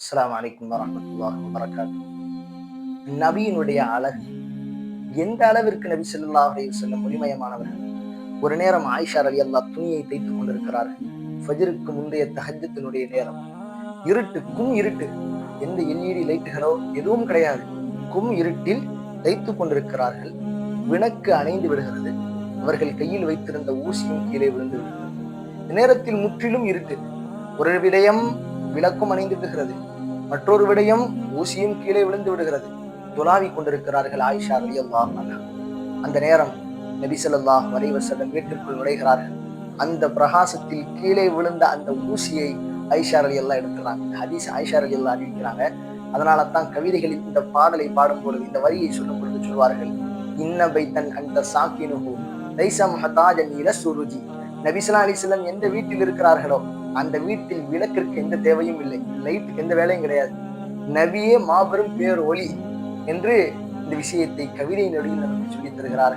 அஸ்லாம் அலைக்கும் நபியினுடைய அழகு எந்த அளவிற்கு நபி ஸல்லல்லாஹு அலைஹி செல்ல ஒளிமயமானவர்கள்? ஒரு நேரம் ஆயிஷா அல்லா துணியை தைத்துக் கொண்டிருக்கிறார்கள். ஃபஜருக்கு முந்தைய தகஜத்தினுடைய நேரம். இருட்டு கும் இருட்டு. எந்த எல்இடி லைட்டுகளோ எதுவும் கிடையாது. கும் இருட்டில் தைத்துக் கொண்டிருக்கிறார்கள். விளக்கு அணைந்து விடுகிறது. அவர்கள் கையில் வைத்திருந்த ஊசியும் கீழே விழுந்து விடுகிறது நேரத்தில் முற்றிலும் இருட்டு. ஒரு விடயம் விளக்கும் அணைந்து விடுகிறது மற்றொரு விடயம் ஊசியும் கீழே விழுந்து விடுகிறது. துலாவிக் கொண்டிருக்கிறார்கள் ஆயிஷா அலி அல்லாஹ் அந்த நேரம் நபிசல்லாஹ் ஸல்லல்லாஹு வீட்டிற்குள் நுழைகிறார்கள். அந்த பிரகாசத்தில் கீழே விழுந்த அந்த ஊசியை ஐஷா அலி எல்லாம் எடுக்கிறாங்க. இந்த ஹதீஸ் ஐஷா அலி அல்லா அறிவிக்கிறாங்க அதனால தான் கவிதைகளில் இந்த பாடலை பாடும் பொழுது இந்த வரியை சொல்லும் பொழுது சொல்வார்கள் இன்ன பைத்தன் அந்த சாக்கினுகு லைசா மஹதாஜன் இல சுருஜி நபிசலா அலிஸ்லம் எந்த வீட்டில் இருக்கிறார்களோ அந்த வீட்டில் விளக்கிற்கு எந்த தேவையும் இல்லை. லைட்டுக்கு எந்த வேலையும் கிடையாது. நவியே மாபெரும் பேர் ஒளி என்று இந்த விஷயத்தை கவிதை நடுவில் நமக்கு சொல்லித் தருகிறார்கள்.